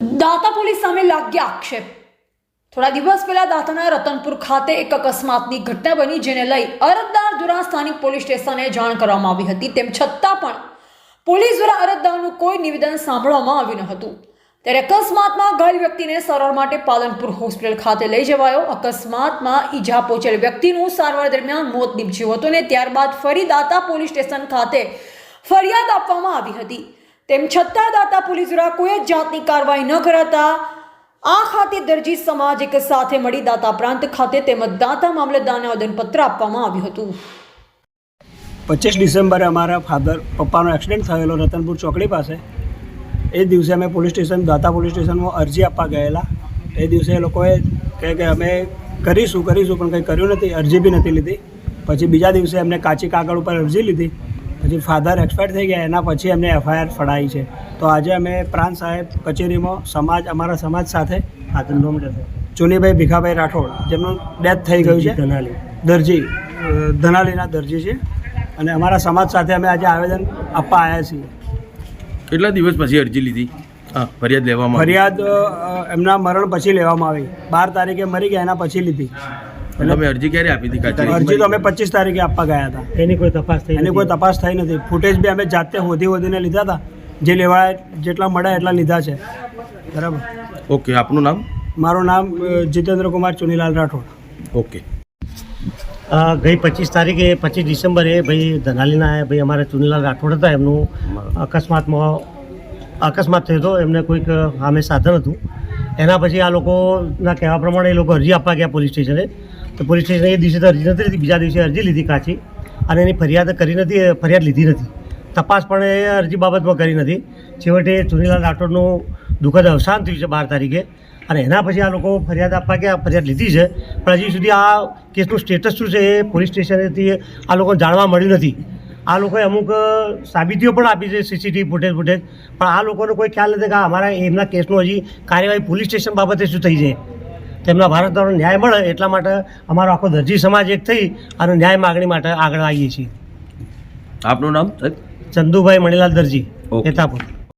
દાતા police સામે લાગ્યા આક્ષેપ. થોડા દિવસ પહેલા દાતાના રતનપુર ખાતે એક અકસ્માતની ઘટના બની જેને લઈ અરજદાર દ્વારા સ્થાનિક પોલીસ સ્ટેશને જાણ કરવામાં આવી હતી. તેમ છતાં પણ પોલીસ દ્વારા અરજદારનું કોઈ નિવેદન સાંભળવામાં આવ્યું ન હતું. ત્યારે અકસ્માતમાં ઘાયલ વ્યક્તિને સારવાર માટે પાલનપુર હોસ્પિટલ ખાતે લઈ જવાયો. અકસ્માતમાં ઈજા પહોંચેલ વ્યક્તિનું સારવાર દરમિયાન મોત નીપજ્યું હતું અને ત્યારબાદ ફરી દાતા પોલીસ સ્ટેશન ખાતે ફરિયાદ આપવામાં આવી હતી. તેમ છતાં દાતા પોલીસ દ્વારા કોઈ જ જાતની કાર્યવાહી ન કરાતા આ ખાતે દરજી સમાજ એક સાથે મળી દાતા પ્રાંત ખાતે તેમજ દાતા મામલતદારને આવેદનપત્ર આપવામાં આવ્યું હતું. પચીસ ડિસેમ્બરે અમારા ફાધર પપ્પાનો એક્સિડન્ટ થયેલો રતનપુર ચોકડી પાસે. એ દિવસે અમે પોલીસ સ્ટેશન, દાતા પોલીસ સ્ટેશનમાં અરજી આપવા ગયેલા. એ દિવસે એ લોકોએ કહે કે અમે કરીશું કરીશું, પણ કંઈ કર્યું નથી, અરજી બી નથી લીધી. પછી બીજા દિવસે એમને કાચી કાગળ ઉપર અરજી લીધી. પછી ફાધર એક્સપાયર થઈ ગયા એના પછી એમને એફઆઈઆર ફડાઈ છે. તો આજે અમે પ્રાંત સાહેબ કચેરીમાં સમાજ અમારા સમાજ સાથે ચુનીભાઈ ભીખાભાઈ રાઠોડ જેમનું ડેથ થઈ ગયું છે. ધનાલી. દરજી ધનાલીના દરજી છે. અને અમારા સમાજ સાથે અમે આજે આવેદન આપવા આવ્યા છીએ. કેટલા દિવસ પછી અરજી લીધી? હા. ફરિયાદ લેવામાં ફરિયાદ એમના મરણ પછી લેવામાં આવી. બાર તારીખે મરી ગયા એના પછી લીધી. એટલે તમે અરજી ક્યારે આપી હતી અરજી તો અમે પચીસ તારીખે આપવા ગયા હતા. એની કોઈ તપાસ થઈ એની કોઈ તપાસ થઈ નથી. ફૂટેજ બી અમે જાતે હોધી હોધીને લીધા હતા. જે લેવા જેટલા મળ્યા એટલા લીધા છે. બરાબર? ઓકે આપનું નામ? મારું નામ જીતેન્દ્ર કુમાર ચુનીલાલ રાઠોડ. ઓકે. ગઈ પચીસ તારીખે પચીસ ડિસેમ્બરે ભાઈ ધનાલીના ભાઈ અમારે ચુનીલાલ રાઠોડ હતા. એમનું અકસ્માતમાં અકસ્માત થયો હતો. એમને કોઈક સામે સાધન હતું. એના પછી આ લોકોના કહેવા પ્રમાણે એ લોકો અરજી આપવા ગયા પોલીસ સ્ટેશને. તો પોલીસ સ્ટેશને એ દિવસે તો અરજી નથી લીધી. બીજા દિવસે અરજી લીધી કાચી. અને એની ફરિયાદ કરી નથી ફરિયાદ લીધી નથી. તપાસ પણ એ અરજી બાબતમાં કરી નથી. છેવટે ચુનીલાલ રાઠોડનું દુઃખદ અવસાન થયું છે બાર તારીખે. અને એના પછી આ લોકો ફરિયાદ આપવા કે આ ફરિયાદ લીધી છે. પણ હજી સુધી આ કેસનું સ્ટેટસ શું છે એ પોલીસ સ્ટેશનેથી આ લોકોને જાણવા મળ્યું નથી. આ લોકોએ અમુક સાબિતીઓ પણ આપી છે સીસીટીવી ફૂટેજ ફૂટેજ. પણ આ લોકોનો કોઈ ખ્યાલ નથી કે અમારા એમના કેસનો હજી કાર્યવાહી પોલીસ સ્ટેશન બાબતે શું થઈ છે. તેમના ભારતનો ન્યાય મળે એટલા માટે અમારો આખો દરજી સમાજ એક થઈ અને ન્યાય માગણી માટે આગળ આવીએ છીએ. આપનું નામ ચંદુભાઈ મણીલાલ દરજી ઓકે. હેતાપુર